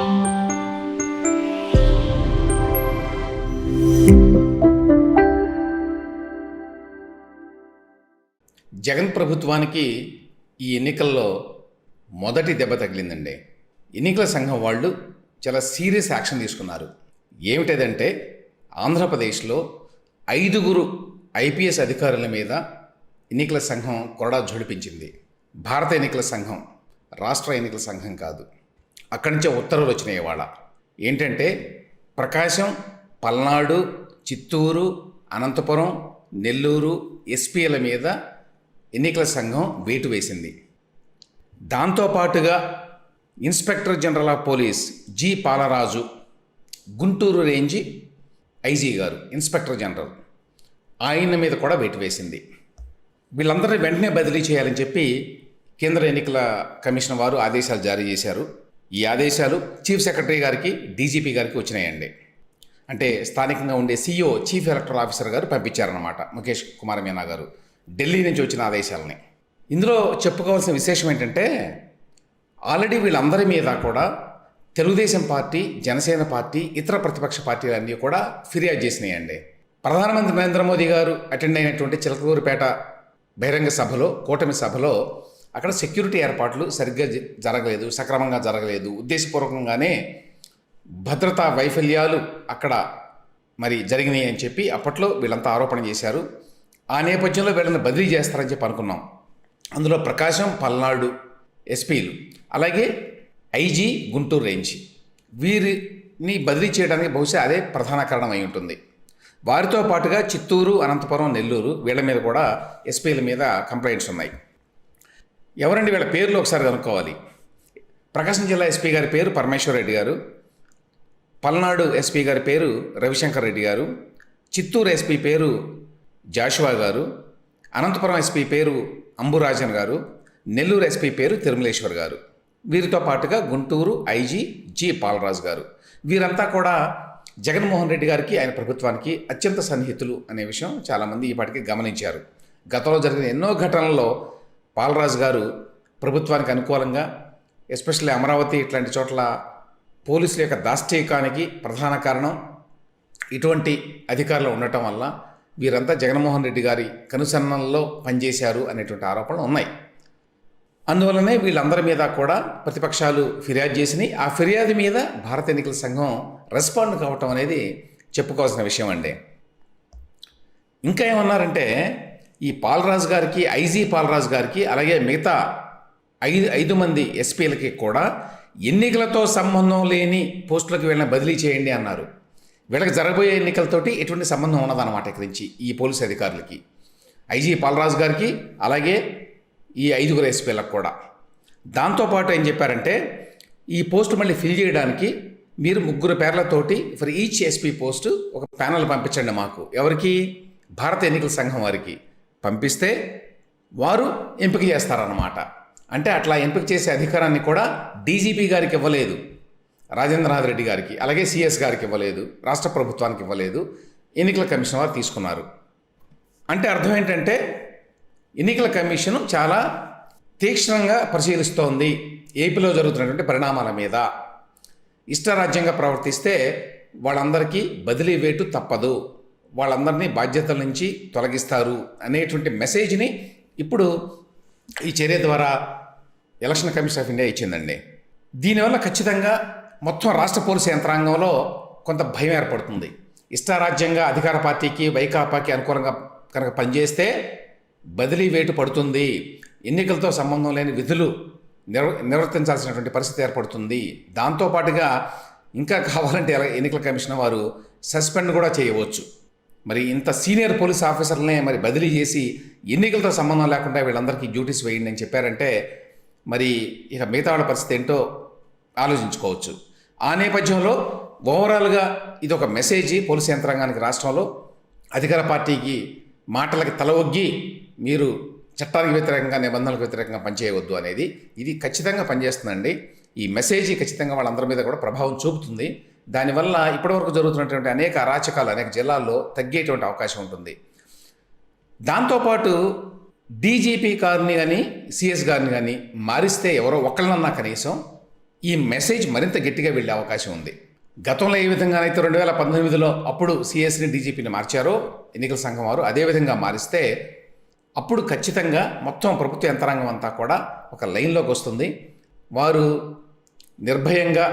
జగన్ ప్రభుత్వానికి ఈ ఎన్నికల్లో మొదటి దెబ్బ తగిలిందండి. ఎన్నికల సంఘం వాళ్ళు చాలా సీరియస్ యాక్షన్ తీసుకున్నారు. ఏమిటదంటే ఆంధ్రప్రదేశ్లో ఐదుగురు ఐపీఎస్ అధికారుల మీద ఎన్నికల సంఘం కొరడా జోడిపించింది. భారత ఎన్నికల సంఘం రాష్ట్ర ఎన్నికల సంఘం కాదు. అక్కడి నుంచే ఉత్తర్వులు వచ్చినాయి ఇవాళ. ఏంటంటే ప్రకాశం పల్నాడు చిత్తూరు అనంతపురం నెల్లూరు ఎస్పీల మీద ఎన్నికల సంఘం వేటు వేసింది. దాంతోపాటుగా inspector general of police G Palaraju Guntur range IG గారు ఇన్స్పెక్టర్ జనరల్ ఆయన మీద కూడా వేటు వేసింది. వీళ్ళందరినీ వెంటనే బదిలీ చేయాలని చెప్పి కేంద్ర ఎన్నికల కమిషన్ వారు ఆదేశాలు జారీ చేశారు. ఈ ఆదేశాలు చీఫ్ సెక్రటరీ గారికి డీజీపీ గారికి వచ్చినాయండి. అంటే స్థానికంగా ఉండే సీఈఓ చీఫ్ ఎలక్టరల్ ఆఫీసర్ గారు పంపించారన్నమాట. ముఖేష్ కుమార్ మీనా గారు. ఢిల్లీ నుంచి వచ్చిన ఆదేశాలని. ఇందులో చెప్పుకోవాల్సిన విశేషం ఏంటంటే ఆల్రెడీ వీళ్ళందరి మీద కూడా తెలుగుదేశం పార్టీ జనసేన పార్టీ ఇతర ప్రతిపక్ష పార్టీలన్నీ కూడా ఫిర్యాదు చేసినాయండి. ప్రధానమంత్రి నరేంద్ర మోదీ గారు అటెండ్ అయినటువంటి చిలకలూరుపేట బహిరంగ సభలో కూటమి సభలో అక్కడ సెక్యూరిటీ ఏర్పాట్లు సరిగ్గా జరగలేదు సక్రమంగా జరగలేదు. ఉద్దేశపూర్వకంగానే భద్రతా వైఫల్యాలు అక్కడ మరి జరిగినాయి అని చెప్పి అప్పట్లో వీళ్ళంతా ఆరోపణ చేశారు. ఆ నేపథ్యంలో వీళ్ళని బదిలీ చేస్తారని చెప్పి అనుకున్నాం. అందులో ప్రకాశం పల్నాడు ఎస్పీలు అలాగే ఐజీ గుంటూరు రేంజ్. వీరిని బదిలీ చేయడానికి బహుశా అదే ప్రధాన కారణం అయి ఉంటుంది. వారితో పాటుగా చిత్తూరు అనంతపురం నెల్లూరు వీళ్ళ మీద కూడా ఎస్పీల మీద కంప్లైంట్స్ ఉన్నాయి. ఎవరండి వీళ్ళ పేర్లు ఒకసారి కనుక్కోవాలి? ప్రకాశం జిల్లా ఎస్పీ గారి పేరు పరమేశ్వర్ రెడ్డి గారు. పల్నాడు ఎస్పీ గారి పేరు రవిశంకర్ రెడ్డి గారు. చిత్తూరు ఎస్పీ పేరు జాషువా గారు. అనంతపురం ఎస్పీ పేరు అంబురాజన్ గారు. నెల్లూరు ఎస్పీ పేరు తిరుమలేశ్వర్ గారు. వీరితో పాటుగా గుంటూరు ఐజీ జి పాలరాజు గారు. వీరంతా కూడా జగన్మోహన్ రెడ్డి గారికి ఆయన ప్రభుత్వానికి అత్యంత సన్నిహితులు అనే విషయం చాలామంది ఈ పాటికి గమనించారు. గతంలో జరిగిన ఎన్నో ఘటనల్లో పాలరాజు గారు ప్రభుత్వానికి అనుకూలంగా ఎస్పెషల్లీ అమరావతి ఇట్లాంటి చోట్ల పోలీసుల యొక్క దాష్టీకానికి ప్రధాన కారణం ఇటువంటి అధికారులు ఉండటం వల్ల వీరంతా జగన్మోహన్ రెడ్డి గారి కనుసన్నల్లో పనిచేశారు అనేటువంటి ఆరోపణలు ఉన్నాయి. అందువలనే వీళ్ళందరి మీద కూడా ప్రతిపక్షాలు ఫిర్యాదు చేసినాయి. ఆ ఫిర్యాదు మీద భారత ఎన్నికల సంఘం రెస్పాండ్ కావటం అనేది చెప్పుకోవాల్సిన విషయం అండి. ఇంకా ఏమన్నారంటే ఈ పాలరాజు గారికి ఐజీ పాలరాజు గారికి అలాగే మిగతా ఐదు ఐదు మంది ఎస్పీలకి కూడా ఎన్నికలతో సంబంధం లేని పోస్టులకు వెళ్ళిన బదిలీ చేయండి అన్నారు. వీళ్ళకి జరగబోయే ఎన్నికలతోటి ఎటువంటి సంబంధం ఉన్నదన్నమాట ఇక్కడి నుంచి ఈ పోలీసు అధికారులకి. ఐజీ పాలరాజు గారికి అలాగే ఈ ఐదుగురు ఎస్పీలకు కూడా. దాంతోపాటు ఏం చెప్పారంటే ఈ పోస్ట్ మళ్ళీ ఫిల్ చేయడానికి మీరు ముగ్గురు పేర్లతోటి ఫర్ ఈచ్ ఎస్పీ పోస్టు ఒక ప్యానల్ పంపించండి మాకు. ఎవరికి? భారత ఎన్నికల సంఘం వారికి. పంపిస్తే వారు ఎంపిక చేస్తారన్నమాట. అంటే అట్లా ఎంపిక చేసే అధికారాన్ని కూడా డీజీపీ గారికి ఇవ్వలేదు. రాజేంద్రనాథ్ రెడ్డి గారికి అలాగే సిఎస్ గారికి ఇవ్వలేదు. రాష్ట్ర ప్రభుత్వానికి ఇవ్వలేదు. ఎన్నికల కమిషన్ వారు తీసుకున్నారు. అంటే అర్థం ఏంటంటే ఎన్నికల కమిషన్ చాలా తీక్షణంగా పరిశీలిస్తోంది ఏపీలో జరుగుతున్నటువంటి పరిణామాల మీద. ఇష్టరాజ్యంగా ప్రవర్తిస్తే వాళ్ళందరికీ బదిలీ వేటు తప్పదు. వాళ్ళందరినీ బాధ్యతల నుంచి తొలగిస్తారు అనేటువంటి మెసేజ్ని ఇప్పుడు ఈ చర్య ద్వారా ఎలక్షన్ కమిషన్ ఆఫ్ ఇండియా ఇచ్చిందండి. దీనివల్ల ఖచ్చితంగా మొత్తం రాష్ట్ర పోలీసు యంత్రాంగంలో కొంత భయం ఏర్పడుతుంది. ఇష్టారాజ్యంగా అధికార పార్టీకి వైకాపాకి అనుకూలంగా కనుక పనిచేస్తే బదిలీ వేటు పడుతుంది. ఎన్నికలతో సంబంధం లేని విధులు నిర్వ నిర్వర్తించాల్సినటువంటి పరిస్థితి ఏర్పడుతుంది. దాంతోపాటుగా ఇంకా కావాలంటే ఎన్నికల కమిషన్ వారు సస్పెండ్ కూడా చేయవచ్చు. మరి ఇంత సీనియర్ పోలీస్ ఆఫీసర్లనే మరి బదిలీ చేసి ఎన్నికలతో సంబంధం లేకుండా వీళ్ళందరికీ డ్యూటీస్ వేయండి అని చెప్పారంటే మరి ఇక మిగతా వాళ్ళ పరిస్థితి ఏంటో ఆలోచించుకోవచ్చు. ఆ నేపథ్యంలో ఓవరాల్గా ఇది ఒక మెసేజ్ పోలీస్ యంత్రాంగానికి రాష్ట్రంలో అధికార పార్టీకి మాటలకి తల ఒగ్గి మీరు చట్టానికి వ్యతిరేకంగా నిబంధనలకు వ్యతిరేకంగా పనిచేయవద్దు అనేది ఇది ఖచ్చితంగా పనిచేస్తుందండి. ఈ మెసేజ్ ఖచ్చితంగా వాళ్ళందరి మీద కూడా ప్రభావం చూపుతుంది. దానివల్ల ఇప్పటివరకు జరుగుతున్నటువంటి అనేక అరాచకాలు అనేక జిల్లాల్లో తగ్గేటువంటి అవకాశం ఉంటుంది. దాంతోపాటు డీజీపీ గారిని కానీ సిఎస్ గారిని కానీ మారిస్తే ఎవరో ఒకళ్ళనన్నా కనీసం ఈ మెసేజ్ మరింత గట్టిగా వెళ్ళే అవకాశం ఉంది. గతంలో ఏ విధంగానైతే రెండు వేల పంతొమ్మిదిలో అప్పుడు సిఎస్ని డీజీపీని మార్చారో ఎన్నికల సంఘం వారు అదే విధంగా మారిస్తే అప్పుడు ఖచ్చితంగా మొత్తం ప్రభుత్వ యంత్రాంగం అంతా కూడా ఒక లైన్లోకి వస్తుంది. వారు నిర్భయంగా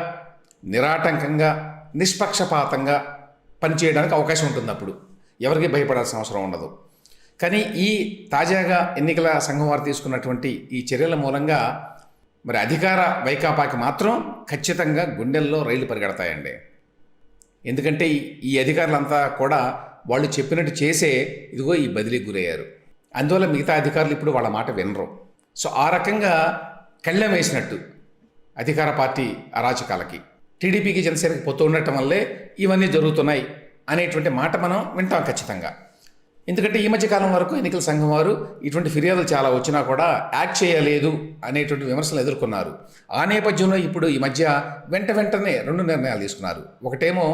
నిరాటంకంగా నిష్పక్షపాతంగా పనిచేయడానికి అవకాశం ఉంటుంది అప్పుడు ఎవరికి భయపడాల్సిన అవసరం ఉండదు. కానీ ఈ తాజాగా ఎన్నికల సంఘం వారు తీసుకున్నటువంటి ఈ చర్యల మూలంగా మరి అధికార వైకాపాకి మాత్రం ఖచ్చితంగా గుండెల్లో రైలు పరిగెడతాయండి. ఎందుకంటే ఈ- అధికారులంతా కూడా వాళ్ళు చెప్పినట్టు చేసే ఇదిగో ఈ బదిలీకి గురయ్యారు. అందువల్ల మిగతా అధికారులు ఇప్పుడు వాళ్ళ మాట వినరు. సో ఆ రకంగా కళ్ళెం వేసినట్టు అధికార పార్టీ అరాచకాలకి. టీడీపీకి జనసేనకి పొత్తు ఉండటం వల్లే ఇవన్నీ జరుగుతున్నాయి అనేటువంటి మాట మనం వింటాం ఖచ్చితంగా. ఎందుకంటే ఈ మధ్యకాలం వరకు ఎన్నికల సంఘం వారు ఇటువంటి ఫిర్యాదులు చాలా వచ్చినా కూడా యాక్ట్ చేయలేదు అనేటువంటి విమర్శలు ఎదుర్కొన్నారు. ఆ నేపథ్యంలో ఇప్పుడు ఈ మధ్య వెంట వెంటనే రెండు నిర్ణయాలు తీసుకున్నారు. ఒకటేమో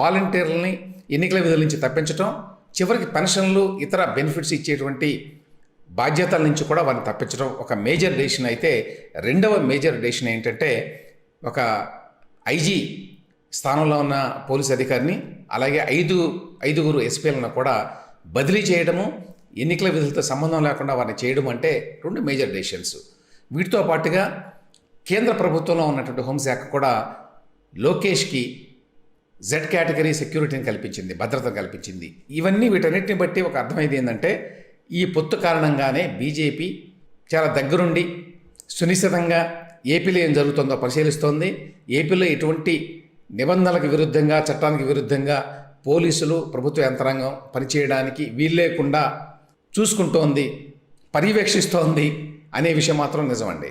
వాలంటీర్లని ఎన్నికల విధుల నుంచి తప్పించడం చివరికి పెన్షన్లు ఇతర బెనిఫిట్స్ ఇచ్చేటువంటి బాధ్యతల నుంచి కూడా వారిని తప్పించడం ఒక మేజర్ డెసిషన్ అయితే రెండవ మేజర్ డెసిషన్ ఏంటంటే ఒక ఐజీ స్థానంలో ఉన్న పోలీస్ అధికారిని అలాగే ఐదు ఐదుగురు ఎస్పీలను కూడా బదిలీ చేయడము ఎన్నికల విధులతో సంబంధం లేకుండా వారిని చేయడం అంటే రెండు మేజర్ డెసిషన్స్. వీటితో పాటుగా కేంద్ర ప్రభుత్వంలో ఉన్నటువంటి హోంశాఖ కూడా లోకేష్కి జెడ్ కేటగిరీ సెక్యూరిటీని కల్పించింది భద్రతను కల్పించింది. ఇవన్నీ వీటన్నిటిని బట్టి ఒక అర్థమైంది ఏంటంటే ఈ పొత్తు కారణంగానే బీజేపీ చాలా దగ్గరుండి సునిశ్చితంగా ఏపీలో ఏం జరుగుతుందో పరిశీలిస్తోంది. ఏపీలో ఎటువంటి నిబంధనలకు విరుద్ధంగా చట్టానికి విరుద్ధంగా పోలీసులు ప్రభుత్వ యంత్రాంగం పనిచేయడానికి వీల్లేకుండా చూసుకుంటోంది పర్యవేక్షిస్తోంది అనే విషయం మాత్రం నిజమండి.